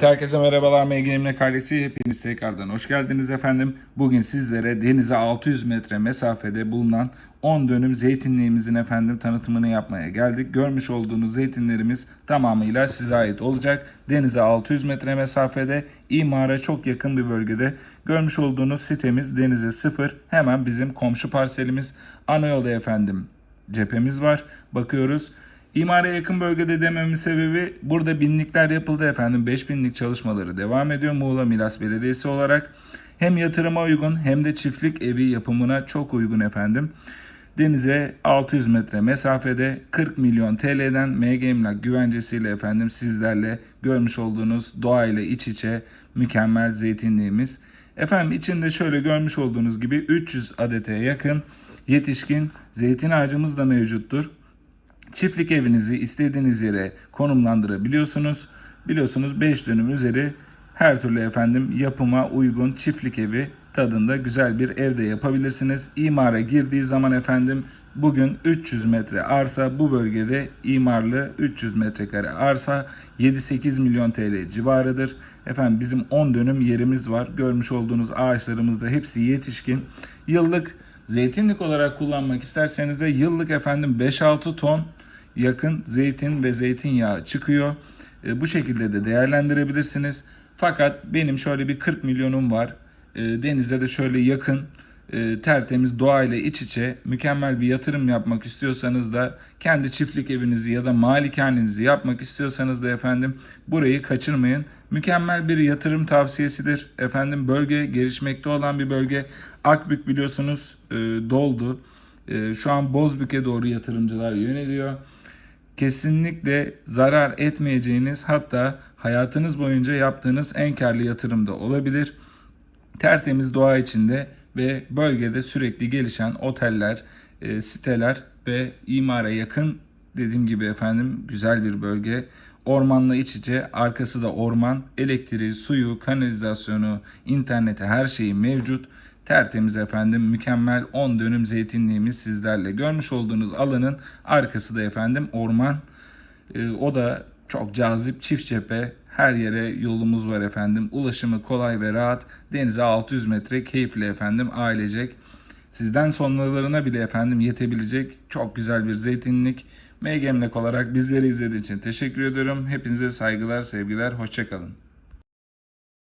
Herkese merhabalar MGM'le kardeşi hepiniz tekrardan hoş geldiniz efendim. Bugün sizlere denize 600 metre mesafede bulunan 10 dönüm zeytinliğimizin efendim tanıtımını yapmaya geldik. Görmüş olduğunuz zeytinlerimiz tamamıyla size ait olacak. Denize 600 metre mesafede imara çok yakın bir bölgede. Görmüş olduğunuz sitemiz denize sıfır. Hemen bizim komşu parselimiz ana yolda efendim cephemiz var. Bakıyoruz. İmara yakın bölgede dememin sebebi burada binlikler yapıldı efendim. 5000'lik çalışmaları devam ediyor Muğla Milas Belediyesi olarak. Hem yatırıma uygun hem de çiftlik evi yapımına çok uygun efendim. Denize 600 metre mesafede 40 milyon TL'den MG Emlak güvencesiyle efendim sizlerle görmüş olduğunuz doğayla iç içe mükemmel zeytinliğimiz. Efendim içinde şöyle görmüş olduğunuz gibi 300 adete yakın yetişkin zeytin ağacımız da mevcuttur. Çiftlik evinizi istediğiniz yere konumlandırabiliyorsunuz. Biliyorsunuz 5 dönüm üzeri her türlü efendim yapıma uygun çiftlik evi tadında güzel bir evde yapabilirsiniz. İmara girdiği zaman efendim bugün 300 metre arsa bu bölgede imarlı 300 metrekare arsa 7-8 milyon TL civarıdır. Efendim bizim 10 dönüm yerimiz var. Görmüş olduğunuz ağaçlarımız da hepsi yetişkin. Yıllık zeytinlik olarak kullanmak isterseniz de yıllık efendim 5-6 ton yakın zeytin ve zeytinyağı çıkıyor. E, bu şekilde de değerlendirebilirsiniz. Fakat benim şöyle bir 40 milyonum var. E, denize de şöyle yakın e, tertemiz doğayla iç içe mükemmel bir yatırım yapmak istiyorsanız da kendi çiftlik evinizi ya da malikanenizi yapmak istiyorsanız da efendim burayı kaçırmayın. Mükemmel bir yatırım tavsiyesidir. Efendim bölge gelişmekte olan bir bölge. Akbük biliyorsunuz e, doldu. E, şu an Bozbük'e doğru yatırımcılar yöneliyor kesinlikle zarar etmeyeceğiniz hatta hayatınız boyunca yaptığınız en karlı yatırım da olabilir. Tertemiz doğa içinde ve bölgede sürekli gelişen oteller, e, siteler ve imara yakın dediğim gibi efendim güzel bir bölge. Ormanla iç içe, arkası da orman, elektriği, suyu, kanalizasyonu, interneti her şeyi mevcut. Tertemiz efendim mükemmel 10 dönüm zeytinliğimiz sizlerle. Görmüş olduğunuz alanın arkası da efendim orman. Ee, o da çok cazip çift cephe. Her yere yolumuz var efendim. Ulaşımı kolay ve rahat. Denize 600 metre keyifli efendim ailecek. Sizden sonralarına bile efendim yetebilecek çok güzel bir zeytinlik. MGM'lek olarak bizleri izlediği için teşekkür ediyorum. Hepinize saygılar, sevgiler, hoşçakalın.